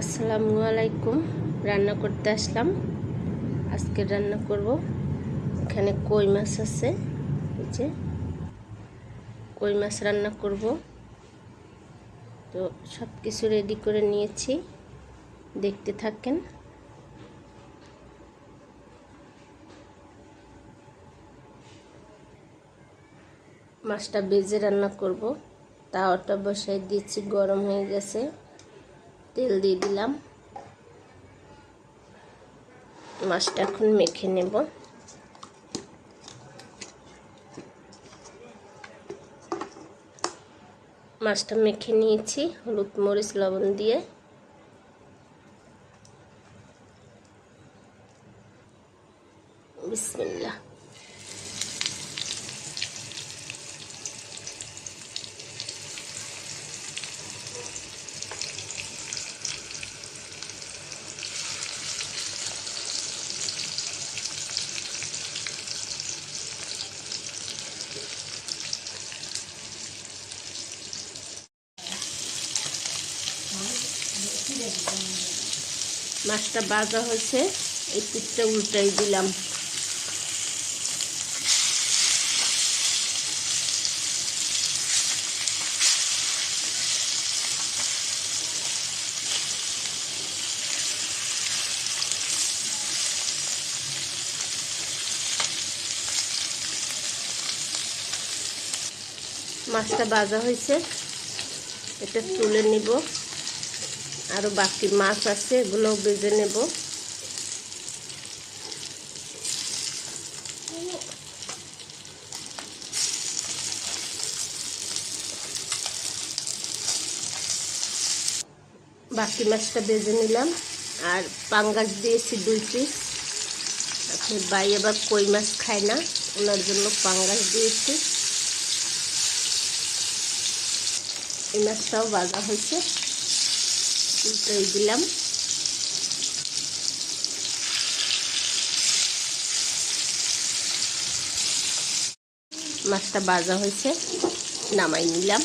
আসসালামু আলাইকুম রান্না করতে আসলাম। আজকে রান্না করব। এখানে কই মাছ আছে? এই যে কই মাছ রান্না করব। তো সব কিছু রেডি করে নিয়েছি। দেখতে থাকেন। মাছটা বেজে রান্না করব। তাওয়াটা বসাই দিয়েছি, গরম হয়ে গেছে। তেল দিয়ে দিলাম। মাছটা এখন মেখে নেব। মাছটা মেখে নিয়েছি হলুদ মরিচ লবণ দিয়ে। মাছটা বাজা হয়েছে এই পিঠটা উল্টাই দিলাম। মাছটা বাজা হয়েছে এটা তুলে নিব। আরও বাকি মাছ আছে, এগুলো বেজে নেব। বাকি মাছটা বেজে নিলাম। আর পাঙ্গাস দিয়েছি দুই পিস। আপনি বাই আবার কই মাছ খায় না, ওনার জন্য পাঙ্গাস দিয়েছি। এই মাছটাও বাজা হয়েছে। উল্টাই দিলাম। মাছটা বাজা হয়েছে, নামাই নিলাম।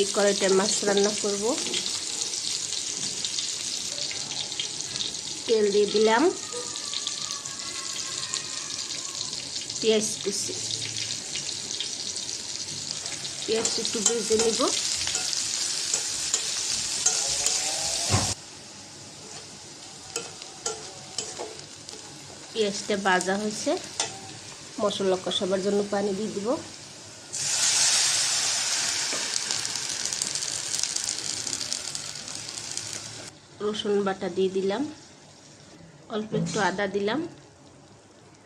এই কড়াইটায় মাছ রান্না করব। তেল দিয়ে দিলাম। পেঁয়াজ কুচি। পেঁয়াজ একটু ভেজে নেব। পেঁয়াজটা ভাজা হয়েছে। মশলা কষাবার জন্য পানি দিয়ে দিব। রসুন বাটা দিয়ে দিলাম। অল্প একটু আদা দিলাম।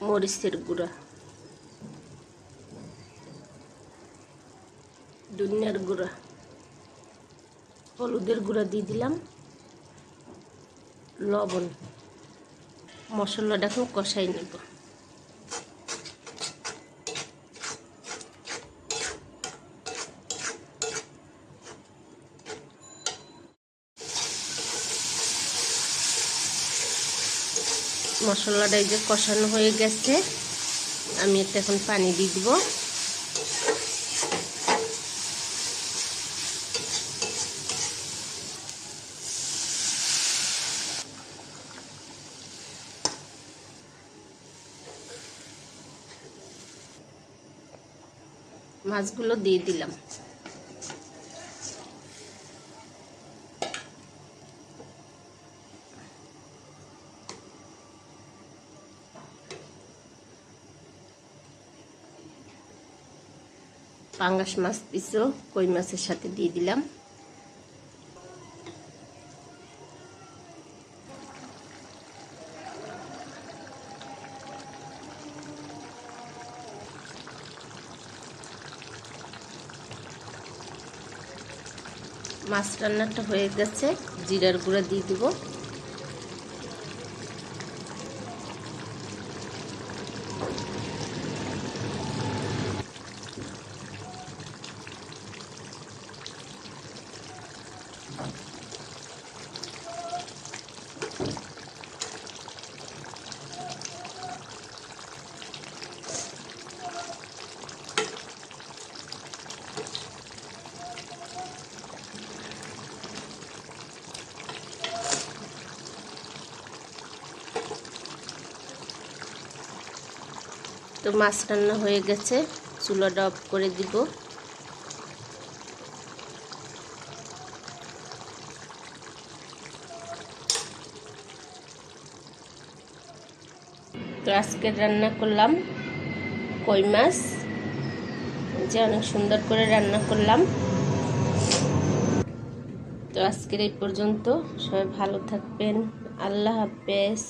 মরিচের গুঁড়া। দুনিয়ার গুঁড়া, হলুদের গুঁড়া দিয়ে দিলাম, লবণ মশলাটা এখন কষাই নেব। মশলাটা এই যে কষানো হয়ে গেছে, আমি এটা এখন পানি দিয়ে দিব। মাছগুলো দিয়ে দিলাম। পাঙ্গাস মাছ পিসও কই মাছের সাথে দিয়ে দিলাম। মাছ রান্নাটা হয়ে গেছে জিরার গুঁড়া দিয়ে দেবো Thank you. তো মাছ রান্না হয়ে গেছে। চুলাটা অফ করে দিব। তো আজকে রান্না করলাম কই মাছ। যে অনেক সুন্দর করে রান্না করলাম। তো আজকের এই পর্যন্ত। সবাই ভালো থাকবেন। আল্লাহ হাফেজ।